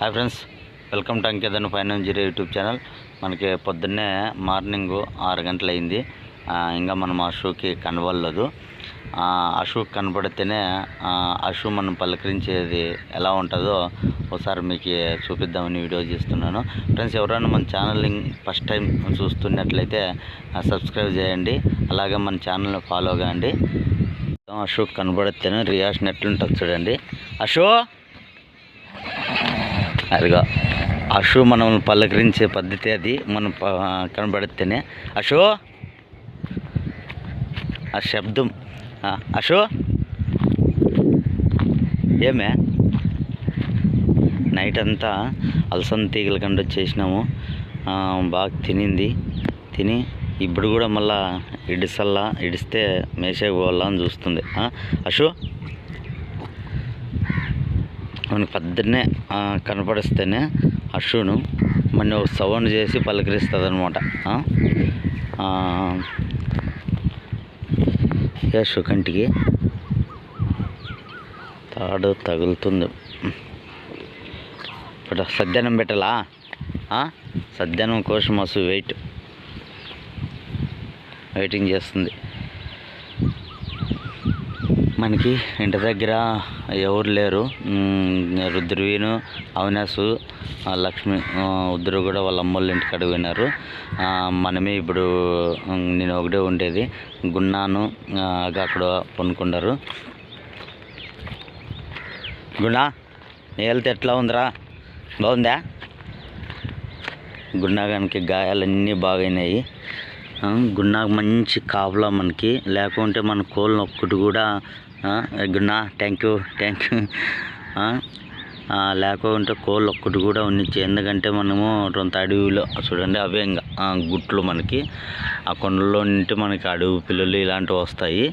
Hi friends welcome to అంకేదన్ finance zero YouTube channel. మనకి పొద్దున్నే మార్నింగ్ ఆరు గంటలు అయింది ఇంకా మనం ఆ షూకి కనబడలేదు. ఆ, అశు కనబడితేనే ఆ, షూ మనం పలకరించేది ఎలా ఉంటుందో ఒకసారి మీకు చూపిద్దామని వీడియో చేస్తున్నాను. ఫ్రెండ్స్ ఎవరైనా మన ఛానల్ని ఫస్ట్ టైం చూస్తున్నట్లయితే సబ్స్క్రైబ్ చేయండి. అలాగే మన ఛానల్ని ఫాలో కాండి. అశోక్ కనబడితేనే రియాక్షన్ ఎట్లుంటుంది చూడండి. అశోక్ అదిగో అశు మనం పలకరించే పద్ధతి అది మనం ప- కనబడితేనే. అశో? ఆ శబ్దం. అశు అశో? ఏమే? నైట్ అంతా అలసంద తీగల కండ వచ్చేసినాము. బాగా తినింది. తిని ఇప్పుడు కూడా మళ్ళా ఇడిసల్లా ఇడిస్తే మేసేకి పోవాలా అని చూస్తుంది అశు? మనకి పెద్దనే కనపడిస్తేనే అశ్వును మన ఒక సౌండ్ చేసి పలకరిస్తుంది అనమాట యశు కంటికి తాడు తగులుతుంది. ఇప్పుడు సద్యానం పెట్టాలా? ఆ? సద్యానం కోసం మస్తు వెయిట్ వెయిటింగ్ చేస్తుంది. మనకి ఇంటి దగ్గర ఎవరు లేరు. రుద్రవీను అవినాసు లక్ష్మి ఉద్దరు ఇద్దరు కూడా వాళ్ళ అమ్మోళ్ళ ఇంటికాడ పోయినారు మనమే ఇప్పుడు నేను ఒకటే ఉండేది. గున్నాను అక్కడ పనుకున్నారు గున్నా నీ హెల్త్ ఎట్లా ఉందిరా? బాగుందా? గున్నాగానికి గాయాలన్నీ బాగైనాయి. గున్నాకు మంచి కాపులా మనకి. లేకుంటే మన కోళ్ళని ఒక్కటి కూడా ఎగ్గున్నా థ్యాంక్ యూ థ్యాంక్ యూ లేకుంటే కోళ్ళు ఒక్కటి కూడా ఉన్నిచ్చి ఎందుకంటే మనము రొంత అడవిలో చూడండి అవే ఇంకా గుట్లు మనకి. ఆ కొండల్లో నుండి మనకి అడవి పిల్లలు ఇలాంటివి వస్తాయి.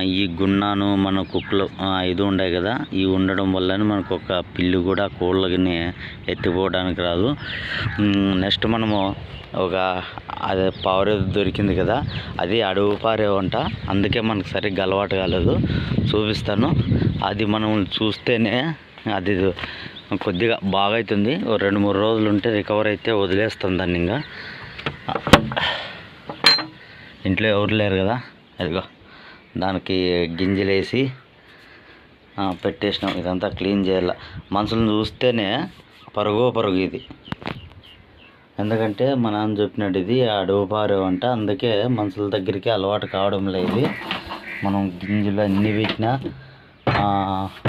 ఈ గున్నాను మన కుక్కలు ఇది ఉన్నాయి కదా. ఇవి ఉండడం వల్లనే మనకు ఒక పిల్లి కూడా కోళ్ళని ఎత్తిపోవడానికి రాదు. నెక్స్ట్ మనము ఒక అదే పావురేది దొరికింది కదా అది అడవి పారే వంట. అందుకే మనకు సరిగ్గా అలవాటు కాలేదు. చూపిస్తాను. అది మనం చూస్తేనే అది కొద్దిగా బాగా అవుతుంది రెండు మూడు రోజులు ఉంటే రికవర్ అయితే వదిలేస్తాం దాన్ని ఇంకా. ఇంట్లో ఎవరు లేరు కదా? అదిగో. దానికి గింజలేసి పెట్టేసినాం. ఇదంతా క్లీన్ చేయాల. మనుషులను చూస్తేనే పరుగు పరుగు ఇది. ఎందుకంటే మా నాన్న చెప్పినట్టు ఇది అడవి పారే వంట అందుకే మనుషుల దగ్గరికి అలవాటు కావడం లేదు. మనం గింజలు అన్ని పెట్టినా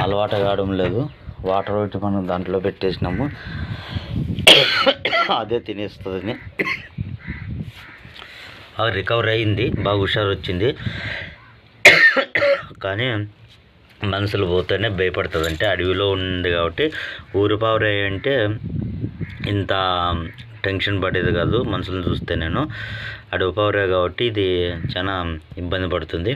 అలవాటు కావడం లేదు. వాటర్ ఒకటి మనం దాంట్లో పెట్టేసినాము. అదే తినేస్తుందని. అది రికవర్ అయింది. బాగా హుషారు వచ్చింది. కానీ మనుషులు పోతేనే భయపడుతుంది అంటే అడవిలో ఉంది కాబట్టి ఊరు పావురే అంటే ఇంత టెన్షన్ పడేది కాదు. మనుషులను చూస్తే నేను అడవి పావురే కాబట్టి ఇది చాలా ఇబ్బంది పడుతుంది.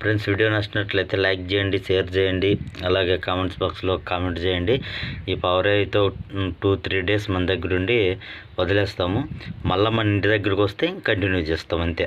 ఫ్రెండ్స్ వీడియో నచ్చినట్లయితే లైక్ చేయండి షేర్ చేయండి అలాగే కామెంట్స్ బాక్స్లో కామెంట్ చేయండి. ఈ పవర్ అయితే టూ త్రీ డేస్ మన దగ్గర ఉండి వదిలేస్తాము. మళ్ళీ మన ఇంటి దగ్గరకు వస్తే కంటిన్యూ చేస్తాం అంతే.